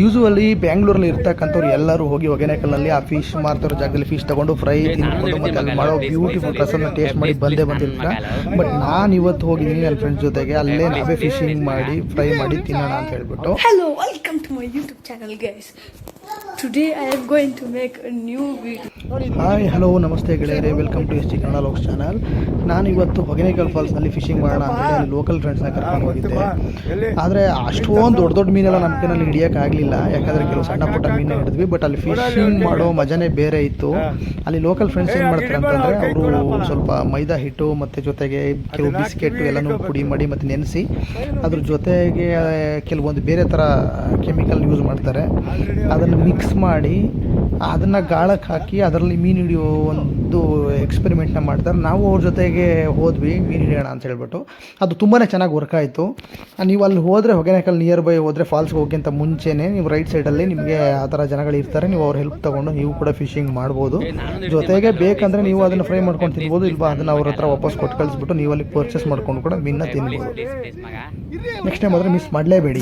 Usually ಬ್ಯಾಂಗ್ಳೂರಲ್ಲಿ ಇರ್ತಕ್ಕಂಥವ್ರು ಎಲ್ಲರೂ ಹೋಗಿ ಹೊಗೆನೆಕಲ್ನಲ್ಲಿ ಆ ಫಿಶ್ ಮಾರ್ತಿರೋ ಜಾಗದಲ್ಲಿ ಫಿಶ್ ತಗೊಂಡು ಫ್ರೈ ತಿನ್ಕೊಂಡು ಮತ್ತೆ ಅಲ್ಲಿ ಮಾಡೋ ಬ್ಯೂಟಿಫುಲ್ ಪ್ರಸನ್ನ ಟೇಸ್ಟ್ ಮಾಡಿ ಬಂದೇ ಬಂದಿರ್ತೀರ ಬಟ್ ನಾನು ಇವತ್ತು ಹೋಗಿದ್ದೀನಿ ನನ್ನ ಫ್ರೆಂಡ್ಸ್ ಜೊತೆಗೆ ಅಲ್ಲೇ ನಾವೇ ಫಿಶಿಂಗ್ ಮಾಡಿ ಫ್ರೈ ಮಾಡಿ ತಿನ್ನೋಣ ಅಂತ ಹೇಳ್ಬಿಟ್ಟು. Hello welcome to my YouTube channel guys today I am going to make a new video. Hi hello ನಮಸ್ತೆ ಗೆಳೆಯರೆ. Welcome to S T Kannada lakhs channel ನಾನು ಇವತ್ತು ಹೊಗೆನೇಕಲ್ ಫಾಲ್ಸ್ನಲ್ಲಿ ಫಿಶಿಂಗ್ ಮಾಡೋಣ ಅಲ್ಲಿ ಲೋಕಲ್ ಫ್ರೆಂಡ್ಸ್ನ ಕರ್ಕೊಂಡು ಹೋಗಿದ್ದೆ. ಆದರೆ ಅಷ್ಟೊಂದು ದೊಡ್ಡ ದೊಡ್ಡ ಮೀನೆಲ್ಲ ನಮ್ಮ ಕೈನಲ್ಲಿ ಹಿಡಿಯೋಕ್ಕಾಗಲಿಲ್ಲ ಯಾಕಂದರೆ ಕೆಲವು ಸಣ್ಣ ಪುಟ್ಟ ಮೀನು ಹಿಡಿದ್ವಿ ಬಟ್ ಅಲ್ಲಿ ಫಿಶಿಂಗ್ ಮಾಡೋ ಮಜಾನೇ ಬೇರೆ ಇತ್ತು. ಅಲ್ಲಿ ಲೋಕಲ್ ಫ್ರೆಂಡ್ಸ್ ಏನು ಮಾಡ್ತಾರೆ ಅಂತಂದರೆ ಅವರು ಸ್ವಲ್ಪ ಮೈದಾ ಹಿಟ್ಟು ಮತ್ತು ಜೊತೆಗೆ ಕೆಲವು ಬಿಸ್ಕೆಟ್ ಎಲ್ಲನೂ ಪುಡಿ ಮಾಡಿ ಮತ್ತು ನೆನೆಸಿ. ಅದ್ರ ಜೊತೆಗೆ ಕೆಲವೊಂದು ಬೇರೆ ಥರ ಕೆಮಿಕಲ್ ಯೂಸ್ ಮಾಡ್ತಾರೆ. ಅದನ್ನು ಮಿಕ್ಸ್ ಮಾಡಿ ಅದನ್ನು ಗಾಳಕ್ಕೆ ಹಾಕಿ ಅದರಲ್ಲಿ ಮೀನು ಹಿಡಿಯೋ ಒಂದು ಎಕ್ಸ್ಪೆರಿಮೆಂಟ್ನ ಮಾಡ್ತಾರೆ. ನಾವು ಅವ್ರ ಜೊತೆಗೆ ಹೋದ್ವಿ ಮೀನು ಹಿಡಿಯೋಣ ಅಂತ ಹೇಳ್ಬಿಟ್ಟು. ಅದು ತುಂಬಾ ಚೆನ್ನಾಗಿ ವರ್ಕ್ ಆಯಿತು. ನೀವು ಅಲ್ಲಿ ಹೋದರೆ ಹೊಗೆನಕಲ್ ನಿಯರ್ ಬೈ ಹೋದರೆ ಫಾಲ್ಸ್ಗೆ ಹೋಗಿಂತ ಮುಂಚೆನೇ ನೀವು ರೈಟ್ ಸೈಡಲ್ಲಿ ನಿಮಗೆ ಆ ಥರ ಜನಗಳು ಇರ್ತಾರೆ. ನೀವು ಅವ್ರ ಹೆಲ್ಪ್ ತೊಗೊಂಡು ನೀವು ಕೂಡ ಫಿಶಿಂಗ್ ಮಾಡ್ಬೋದು. ಜೊತೆಗೆ ಬೇಕಂದರೆ ನೀವು ಅದನ್ನು ಫ್ರೈ ಮಾಡ್ಕೊಂಡು ತಿನ್ಬೋದು ಇಲ್ವಾ ಅದನ್ನು ಅವ್ರ ಹತ್ರ ವಾಪಸ್ ಕೊಟ್ಟು ಕಳಿಸ್ಬಿಟ್ಟು ನೀವು ಅಲ್ಲಿ ಪರ್ಚೇಸ್ ಮಾಡ್ಕೊಂಡು ಕೂಡ ಮೀನನ್ನ ತಿನ್ಬೋದು. ನೆಕ್ಸ್ಟ್ ಟೈಮ್ ಆದರೆ ಮಿಸ್ ಮಾಡಲೇಬೇಡಿ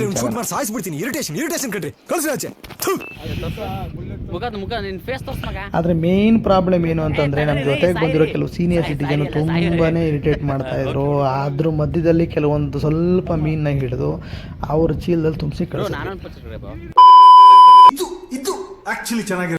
ಮುಖ ಫೇಸ್ ತೋರ್ಸ್ ಮಗ. ಆದರೆ ಮೇನ್ ಪ್ರಾಬ್ಲಮ್ ಏನು ಅಂತಂದರೆ ನಮ್ಮ ಜೊತೆಗೆ ಬಂದಿರೋ ಕೆಲವು ಸೀನಿಯರ್ ಸಿಟಿಜನ್ ತುಂಬಾ ಇರಿಟೇಟ್ ಮಾಡ್ತಾ ಇದ್ರು. ಅದ್ರ ಮಧ್ಯದಲ್ಲಿ ಕೆಲವೊಂದು ಸ್ವಲ್ಪ ಮೀನನ್ನ ಹಿಡಿದು ಅವ್ರ ಚೀಲದಲ್ಲಿ ತುಂಬಿಸಿ ಕಳಿಸ್ತಾರೆ ಇದು ಇದು ಚೆನ್ನಾಗಿ